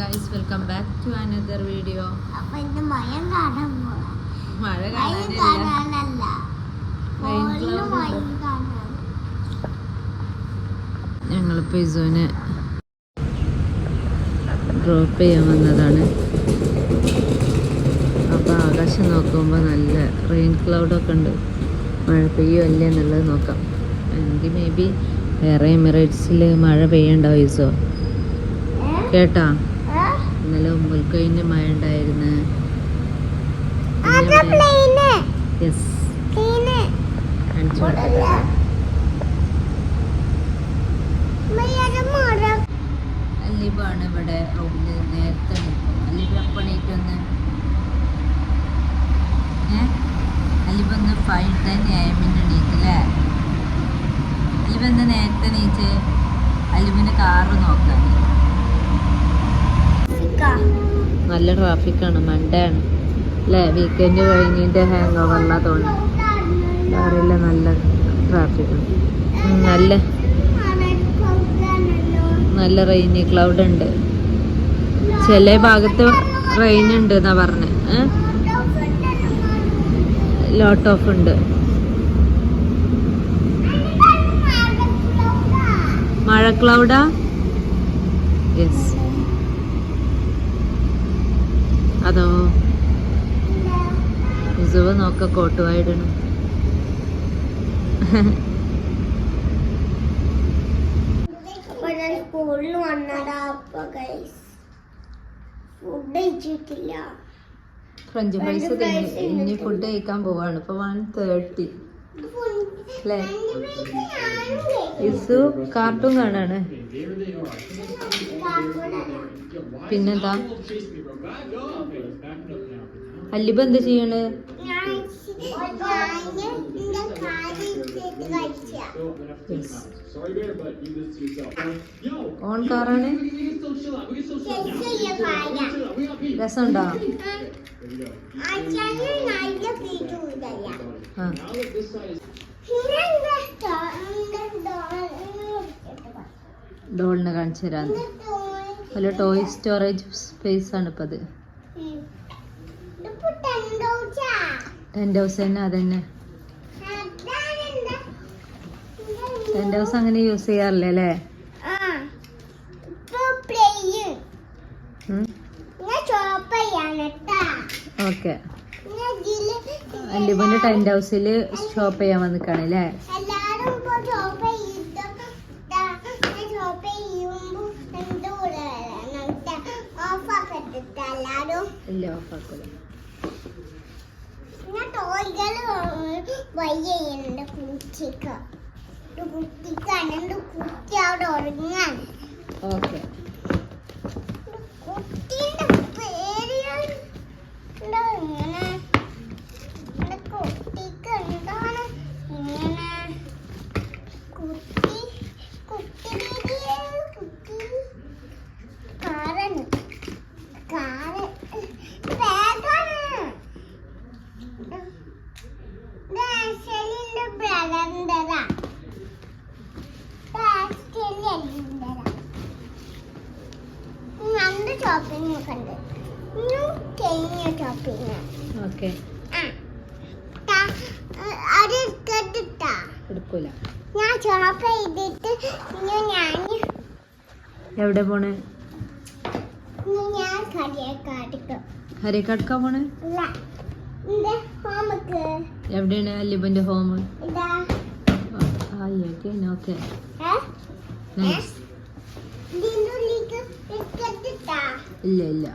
Guys welcome back to another video അപ്പൊ മഴ കാണാനില്ല. ഞങ്ങളിപ്പോൾ ഇസുവിനെ ഡ്രോപ്പ് ചെയ്യാൻ വന്നതാണ്. അപ്പോൾ ആകാശം നോക്കുമ്പോൾ നല്ല റെയിൻ ക്ലൗഡൊക്കെ ഉണ്ട്. മഴ പെയ്യോ അല്ലേ എന്നുള്ളത് നോക്കാം. എങ്കിൽ മേ ബി വേറെ എമിറേറ്റ്സിൽ മഴ പെയ്യണ്ടാവും ഇസോ? കേട്ടാ? ഇന്നലെ ഉമ്മൽക്കൈന്റെ മഴ ഉണ്ടായിരുന്നു യെസ് ഇവിടെ റൂമിൽ നേരത്തെ നിൽക്കും വന്ന്? ഏ? അല്ലിബ് ഒന്ന് ഫൈവ് ടെൻ എണീറ്റല്ലേ അല്ലിബ് എന്താ നേരത്തെ എണീച്ച് അല്ലിബിന്റെ കാറ് നോക്കാൻ. നല്ല ട്രാഫിക്കാണ് മൺഡേ ആണ് അല്ലേ വീക്കെൻഡ് കഴിഞ്ഞിട്ട് ഹാങ് ഓവറിലാ തോന്നുന്നു അറിയില്ല നല്ല ട്രാഫിക്കാണ് നല്ല. നല്ല റെയിനി ക്ലൗഡ് ഉണ്ട്. ചില ഭാഗത്ത് റെയിൻ ഉണ്ട് എന്നാ പറഞ്ഞത് ലോട്ട് ഓഫ് ഉണ്ട്. മഴ ക്ലൗഡാ യെസ് അതോ ഉസുവ് നോക്ക കോട്ടുവായിടണം. അപ്പൊ ഞാൻ സ്കൂളിൽ വന്നടാ അപ്പൊ ഗൈസ് ഫുഡ് കഴിച്ചിട്ടില്ല. ഫ്രഞ്ച് ഫ്രൈസ് ഇനി ഫുഡ് കഴിക്കാൻ പോവാണ്. ഇപ്പൊ വൺ തേർട്ടി അല്ലേ? ഇസു കാർട്ടൂൺ കാണാണ്. പിന്നെന്താ? അല്ലിബ എന്താ ചെയ്യണ്? ഓൺ കാറാണ്? രസമുണ്ടോ? ഡോളിനെ കാണിച്ചു തരാൻ വല്ല ടോയ് സ്റ്റോറേജ് സ്പേസ് ആണ് ഇപ്പം ടെന്റ് ഹൗസ് തന്നെ അതന്നെ. ടെന്റ് ഹൗസ് അങ്ങനെ യൂസ് ചെയ്യാറില്ല അല്ലേ? ഓക്കെ. അല്ലിബിന്റെ ടെന്റ് ഹൗസിൽ ഷോപ്പ് ചെയ്യാൻ വന്നിക്കാണ് അല്ലേ ഇല്ല ഓഫാക്കൂല കുട്ടിക്കാണ് കുട്ടി അവിടെ ഓക്കെ. ഷോപ്പിംഗ് ഒക്കെ ഉണ്ട്. കഴിഞ്ഞ ഷോപ്പിംഗ് ഓക്കെ. അത് എടുത്തിട്ടാ എടുക്കൂല. ഞാൻ ഷോപ്പ് ചെയ്തിട്ട് ഞാൻ എവിടെ പോണ്? ഞാൻ കടയെക്കാടിക്കും ഹരിക്കടക്ക പോണ്? ഹോമക്ക് എവിടെയാണ് അല്ലിബന്റെ ഹോം ഓക്കെ. ഇല്ല ഇല്ല.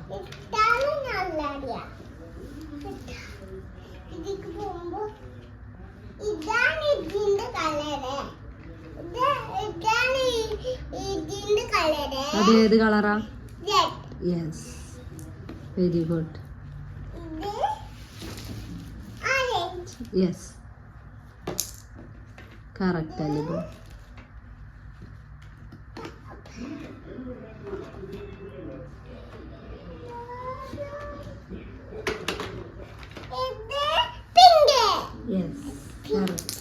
അത് ഏത് കളറാ? Yes very good yes correct അല്ലിബ് ഇത് പിങ്ക് യെസ് കറക്റ്റ്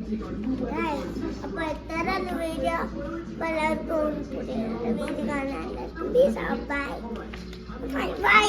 ഈച്ച അപ്പൊ എത്ര വീഡിയോ പലർക്കും വീഡിയോ കാണാൻ പ്ലീസ് ബൈ ബൈ ബൈ